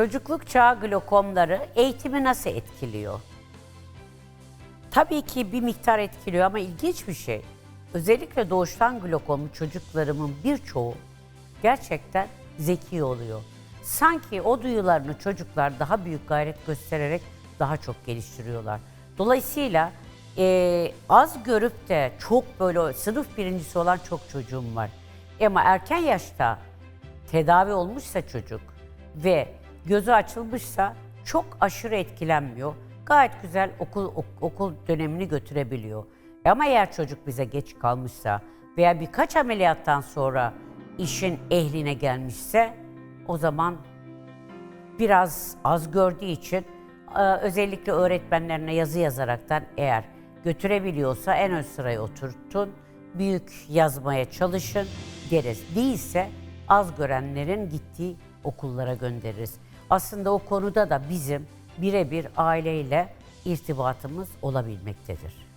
Çocukluk çağı glokomları eğitimi nasıl etkiliyor? Tabii ki bir miktar etkiliyor ama ilginç bir şey. Özellikle doğuştan glokomlu çocuklarımın birçoğu gerçekten zeki oluyor. Sanki o duyularını çocuklar daha büyük gayret göstererek daha çok geliştiriyorlar. Dolayısıyla eee, az görüp de çok böyle sınıf birincisi olan çok çocuğum var. Ama erken yaşta tedavi olmuşsa çocuk ve gözü açılmışsa çok aşırı etkilenmiyor. Gayet güzel okul ok- okul dönemini götürebiliyor. Ama eğer çocuk bize geç kalmışsa veya birkaç ameliyattan sonra işin ehline gelmişse o zaman biraz az gördüğü için e, özellikle öğretmenlerine yazı yazaraktan eğer götürebiliyorsa en ön sıraya oturtun, büyük yazmaya çalışın deriz. Değilse az görenlerin gittiği okullara göndeririz. Aslında o konuda da bizim birebir aileyle irtibatımız olabilmektedir.